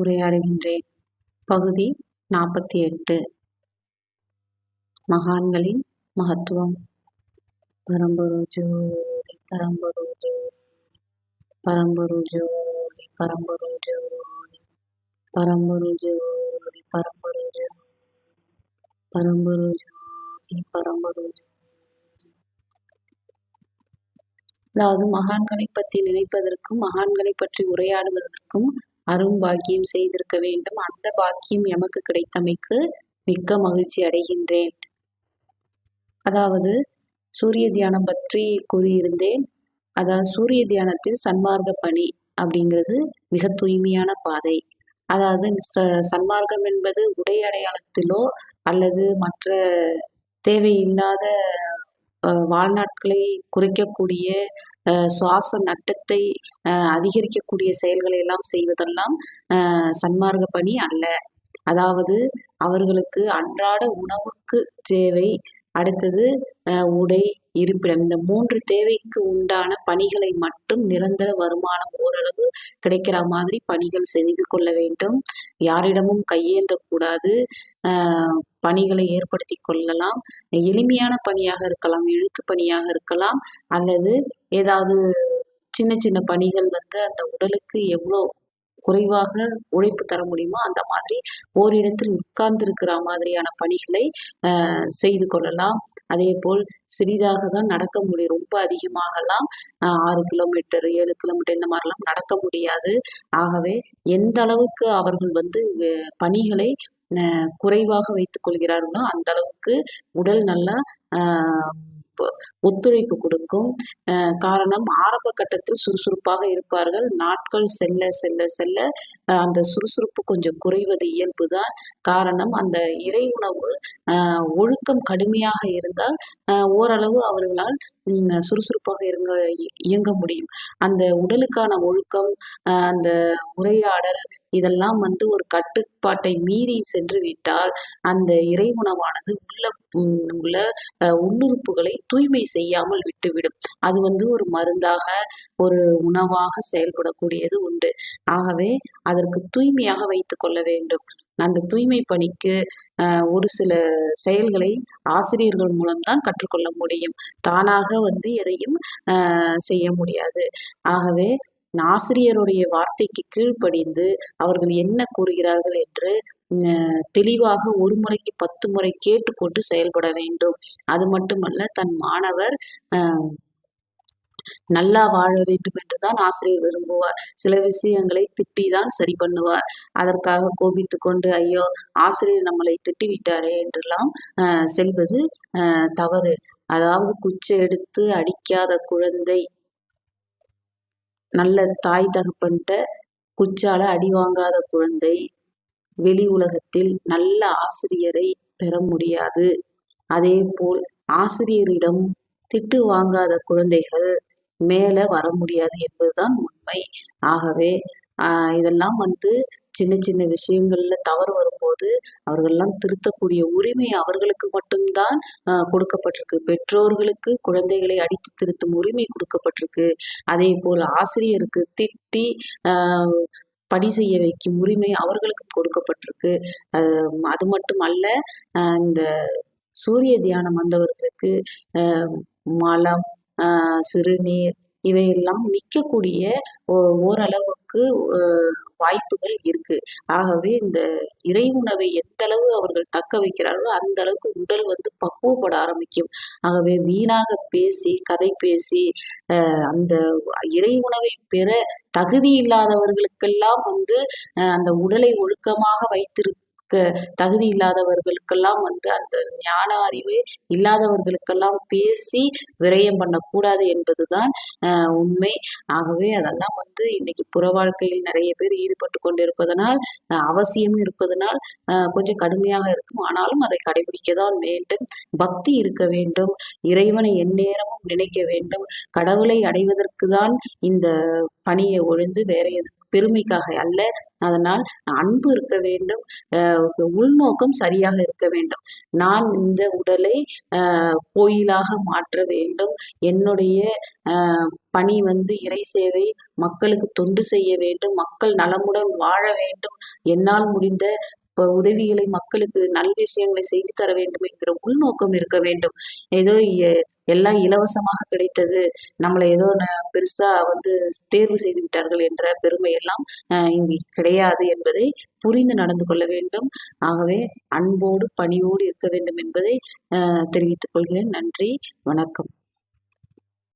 உரையாடுகின்றேன். பகுதி நாற்பத்தி எட்டு. மகான்களின் மகத்துவம். பரம்பொரு ஜோதி பரம்பொரு ஜோதி பரம்பொரு ஜோதி பரம்பொரு ஜோதி பரம்பொரு ஜோதி பரம்பொரு ஜோதி பரம்பொரு ஜோதி பரம்பொரு ஜோதி. அதாவது மகான்களை பற்றி நினைப்பதற்கும் மகான்களை பற்றி உரையாடுவதற்கும் அரும் பாக்கியம் செய்திருக்க வேண்டும். அந்த பாக்கியம் எமக்கு கிடைத்தமைக்கு மிக்க மகிழ்ச்சி அடைகின்றேன். அதாவது சூரிய தியானம் பற்றி கூறியிருந்தேன். அதாவது சூரிய தியானத்தில் சன்மார்க்க பணி அப்படிங்கிறது மிக தூய்மையான பாதை. அதாவது சன்மார்க்கம் என்பது உடை அடையாளத்திலோ அல்லது மற்ற தேவையில்லாத வாழ்நாட்களை குறைக்கக்கூடிய சுவாச நட்டத்தை அதிகரிக்கக்கூடிய செயல்களை எல்லாம் செய்வதெல்லாம் சன்மார்க்க பணி அல்ல. அதாவது அவர்களுக்கு அன்றாட உணவுக்கு தேவை அடுத்தது உடை இருப்பிடம். இந்த மூன்று தேவைக்கு உண்டான பணிகளை மட்டும் நிரந்தர வருமானம் ஓரளவு கிடைக்கிற மாதிரி பணிகள் செய்து கொள்ள வேண்டும். யாரிடமும் கையேந்தக்கூடாது. பணிகளை ஏற்படுத்தி கொள்ளலாம். எளிமையான பணியாக இருக்கலாம் எழுத்து பணியாக இருக்கலாம். அல்லது ஏதாவது சின்ன சின்ன பணிகள் வந்து அந்த உடலுக்கு எவ்வளோ குறைவாக உழைப்பு தர முடியுமோ அந்த மாதிரி ஓரிடத்தில் உட்கார்ந்திருக்கிற மாதிரியான பணிகளை செய்து கொள்ளலாம். அதே போல் சிறிதாக தான் நடக்க முடியும். ரொம்ப அதிகமாகலாம். ஆறு கிலோமீட்டர் ஏழு கிலோமீட்டர் இந்த மாதிரிலாம் நடக்க முடியாது. ஆகவே எந்த அளவுக்கு அவர்கள் வந்து பணிகளை குறைவாக வைத்துக் கொள்கிறார்களோ அந்த அளவுக்கு உடல் நல்லா ஒத்துழைப்பு கொடுக்கும். காரணம் ஆரம்ப கட்டத்தில் சுறுசுறுப்பாக இருப்பார்கள். நாட்கள் செல்ல செல்ல செல்ல அந்த சுறுசுறுப்பு கொஞ்சம் குறைவது இயல்புதான். காரணம் அந்த இறை உணவு ஒழுக்கம் கடுமையாக இருந்தால் ஓரளவு அவர்களால் சுறுசுறுப்பாக இருங்க இயங்க முடியும். அந்த உடலுக்கான ஒழுக்கம் அந்த உரையாடல் இதெல்லாம் வந்து ஒரு கட்டுப்பாட்டை மீறி சென்று விட்டால் அந்த இறை உணவானது உள்ள உள்ள உள்ளுறுப்புகளை தூய்மை செய்யாமல் விட்டுவிடும். அது வந்து ஒரு மருந்தாக ஒரு உணவாக செயல்படக்கூடியது உண்டு. ஆகவே அதற்கு தூய்மையாக வைத்துக் கொள்ள வேண்டும். அந்த தூய்மை பணிக்கு ஒரு சில செயல்களை ஆசிரியர்கள் மூலம்தான் கற்றுக்கொள்ள முடியும். தானாக வந்து எதையும் செய்ய முடியாது. ஆகவே ஆசிரியருடைய வார்த்தைக்கு கீழ்ப்படிந்து அவர்கள் என்ன கூறுகிறார்கள் என்று தெளிவாக ஒரு முறைக்கு பத்து முறை கேட்டுக்கொண்டு செயல்பட வேண்டும். அது மட்டுமல்ல தன் மாணவர் நல்லா வாழ வேண்டும் என்றுதான் ஆசிரியர் விரும்புவார். சில விஷயங்களை திட்டி தான் சரி பண்ணுவார். அதற்காக கோபித்து கொண்டு ஐயோ ஆசிரியர் நம்மளை திட்டி விட்டாரே என்றெல்லாம் செல்வது தவறு. அதாவது குச்சை எடுத்து அடிக்காத குழந்தை நல்ல தாய் தகப்பன்ட்ட குச்சால அடி வாங்காத குழந்தை வெளி உலகத்தில் நல்ல ஆசிரியரை பெற முடியாது. அதே போல் ஆசிரியரிடம் திட்டு வாங்காத குழந்தைகள் மேல வர முடியாது என்பதுதான் உண்மை. ஆகவே இதெல்லாம் வந்து சின்ன சின்ன விஷயங்கள்ல தவறு வரும்போது அவர்கள்லாம் திருத்தக்கூடிய உரிமை அவர்களுக்கு மட்டும்தான் கொடுக்கப்பட்டிருக்கு. பெற்றோர்களுக்கு குழந்தைகளை அடித்து திருத்தும் உரிமை கொடுக்கப்பட்டிருக்கு. அதே போல் ஆசிரியருக்கு திட்டி பணி செய்ய வைக்கும் உரிமை அவர்களுக்கு கொடுக்கப்பட்டிருக்கு. அது மட்டும் அல்ல இந்த சூரிய தியானம் வந்தவர்களுக்கு மலம் சிறுநீர் இவையெல்லாம் நிற்கக்கூடிய ஓரளவுக்கு வாய்ப்புகள் இருக்கு. ஆகவே இந்த இறை உணவை எந்த அளவு அவர்கள் தக்க வைக்கிறார்களோ அந்த அளவுக்கு உடல் வந்து பக்குவப்பட ஆரம்பிக்கும். ஆகவே வீணாக பேசி கதை பேசி அந்த இறை உணவை பெற தகுதி இல்லாதவர்களுக்கெல்லாம் வந்து அந்த உடலை ஒழுக்கமாக வைத்திரு தகுதி இல்லாதவர்களுக்கெல்லாம் வந்து அந்த ஞான அறிவே இல்லாதவர்களுக்கெல்லாம் பேசி விரயம் பண்ணக்கூடாது என்பதுதான் உண்மை. ஆகவே அதெல்லாம் வந்து இன்னைக்கு புற வாழ்க்கையில் நிறைய பேர் ஈடுபட்டு கொண்டிருப்பதனால் அவசியம் அவசியமும் இருப்பதனால் கொஞ்சம் கடுமையாக இருக்கும். ஆனாலும் அதை கடைபிடிக்க தான் வேண்டும். பக்தி இருக்க வேண்டும். இறைவனை எந்நேரமும் நினைக்க வேண்டும். கடவுளை அடைவதற்கு தான் இந்த பணியை ஒழிந்து வேற எது பெருமைக்காக அல்ல. அதனால் அன்பு இருக்க வேண்டும். உள்நோக்கம் சரியாக இருக்க வேண்டும். நான் இந்த உடலை கோயிலாக மாற்ற வேண்டும். என்னுடைய பணி வந்து இறை சேவை மக்களுக்கு தொண்டு செய்ய வேண்டும். மக்கள் நலமுடன் வாழ வேண்டும். என்னால் முடிந்த உதவிகளை மக்களுக்கு நல் விஷயங்களை செய்து தர வேண்டும் என்கிற உள்நோக்கம் இருக்க வேண்டும். ஏதோ எல்லாம் இலவசமாக கிடைத்தது நம்மளை ஏதோ பெருசா வந்து தேர்வு செய்து விட்டார்கள் என்ற பெருமை எல்லாம் இங்கு கிடையாது என்பதை புரிந்து நடந்து கொள்ள வேண்டும். ஆகவே அன்போடு பணியோடு இருக்க வேண்டும் என்பதை தெரிவித்துக் கொள்கிறேன். நன்றி வணக்கம்.